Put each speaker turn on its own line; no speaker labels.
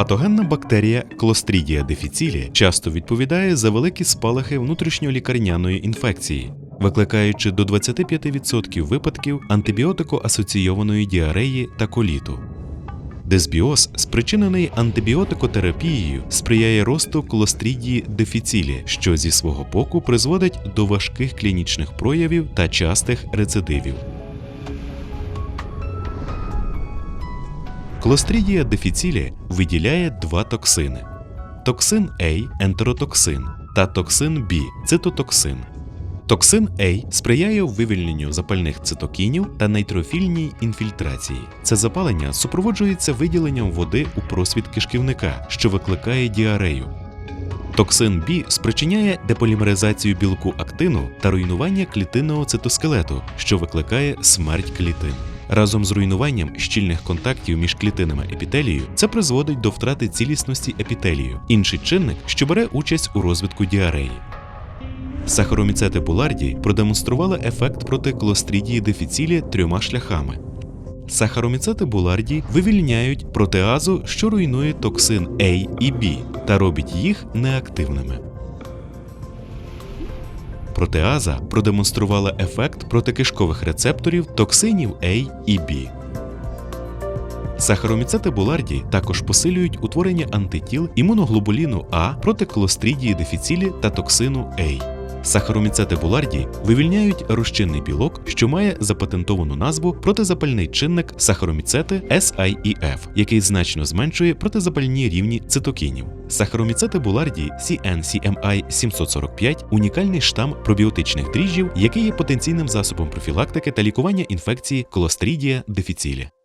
Патогенна бактерія Clostridia difficile часто відповідає за великі спалахи внутрішньолікарняної інфекції, викликаючи до 25% випадків антибіотико-асоційованої діареї та коліту. Дисбіоз, спричинений антибіотикотерапією, сприяє росту клострідії дефіцілі, що зі свого боку призводить до важких клінічних проявів та частих рецидивів. Клострідія дефіцілі виділяє два токсини: токсин А ентеротоксин та токсин Б цитотоксин. Токсин А сприяє вивільненню запальних цитокінів та нейтрофільній інфільтрації. Це запалення супроводжується виділенням води у просвіт кишківника, що викликає діарею. Токсин Б спричиняє деполімеризацію білку актину та руйнування клітинного цитоскелету, що викликає смерть клітин. Разом з руйнуванням щільних контактів між клітинами епітелію це призводить до втрати цілісності епітелію, інший чинник, що бере участь у розвитку діареї. Сахароміцети Буларді продемонстрували ефект проти клострідії дефіцілі трьома шляхами. Сахароміцети Буларді вивільняють протеазу, що руйнує токсин А і Б та робить їх неактивними. Протеаза продемонструвала ефект протикишкових рецепторів токсинів A і Б. Сахароміцети Буларді також посилюють утворення антитіл імуноглобуліну А проти клострідії дефіцілі та токсину А. Сахароміцети Буларді вивільняють розчинний білок, що має запатентовану назву протизапальний чинник сахароміцети SIEF, який значно зменшує протизапальні рівні цитокінів. Сахароміцети Буларді CNCMI 745 унікальний штам пробіотичних дріжджів, який є потенційним засобом профілактики та лікування інфекції Clostridia difficile.